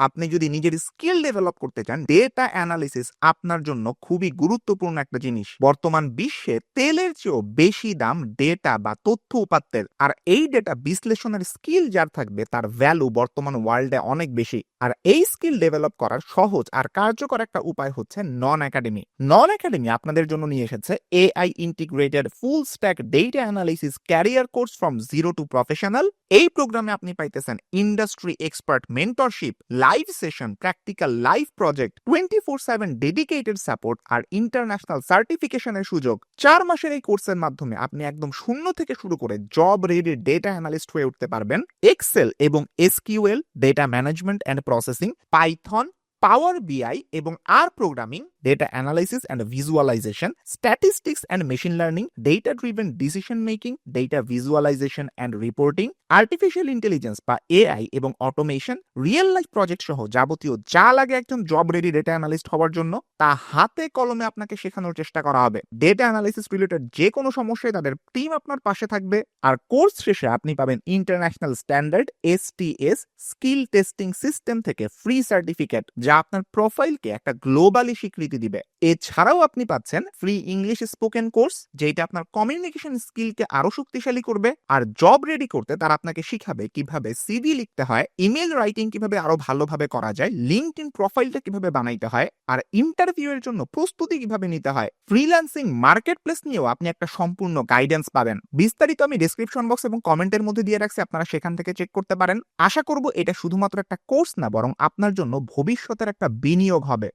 আপনি যদি নিজের স্কিল ডেভেলপ করতে চান ডেটা অ্যানালিসিস আপনার জন্য খুবই গুরুত্বপূর্ণ একটা জিনিস। বর্তমান বিশ্বে তেলের চেয়েও বেশি দাম ডেটা বা তথ্য উপাত্তের। আর এই ডেটা বিশ্লেষণের স্কিল যার থাকবে, তার ভ্যালু বর্তমান ওয়ার্ল্ডে অনেক বেশি। আর এই স্কিল ডেভেলপ করার সহজ আর কার্যকর একটা উপায় হচ্ছে নন একাডেমি নন একাডেমি আপনাদের জন্য নিয়ে এসেছে AI integrated full stack data analysis career course from zero to professional এই প্রোগ্রামে আপনি পাইতেছেন industry expert mentorship live session practical live project twenty four seven dedicated support আর ইন্টারন্যাশনাল সার্টিফিকেশনের সুযোগ। চার মাসের এই কোর্সের মাধ্যমে আপনি একদম শূন্য থেকে শুরু করে জব রেডি ডেটা অ্যানালিস্ট হয়ে উঠতে পারবেন। এক্সেল এবং SQL data management and processing Python power BI এবং R programming data analysis and visualization statistics and machine learning data driven decision making data visualization and reporting artificial intelligence বা AI এবং automation real life project সহ যাবতীয় যা লাগে একজন job ready data analyst হওয়ার জন্য, তা হাতে কলমে আপনাকে শেখানোর চেষ্টা করা হবে। ডেটা অ্যানালিসিস রিলেটেড যে কোনো সমস্যায় তাদের টিম আপনার পাশে থাকবে আর কোর্স শেষে আপনি পাবেন international standard STS skill testing system থেকে ফ্রি সার্টিফিকেট যা আপনার প্রোফাইলকে একটা গ্লোবালি স্বীকৃতি দিবে। এছাড়াও আপনি পাচ্ছেন ফ্রি ইংলিশ স্পোকেন কোর্স যেটা আপনার কমিউনিকেশন স্কিলকে আরও শক্তিশালী করবে। আর জব রেডি করতে তারা আপনাকে শিখাবে কীভাবে সিভি লিখতে হয় ইমেল রাইটিং কীভাবে আরও ভালোভাবে করা যায় লিঙ্কড ইন প্রোফাইলটা কীভাবে বানাইতে হয়, আর ইন্টারভিউ এর জন্য প্রস্তুতি কীভাবে নিতে হয়। ফ্রিল্যান্সিং মার্কেট প্লেস নিয়েও আপনি একটা সম্পূর্ণ গাইডেন্স পাবেন। বিস্তারিত আমি ডিসক্রিপশন বক্স এবং কমেন্টের মধ্যে দিয়ে রাখছি, আপনারা সেখান থেকে চেক করতে পারেন। আশা করব এটা শুধুমাত্র একটা কোর্স না, বরং আপনার জন্য ভবিষ্যতের একটা বিনিয়োগ হবে।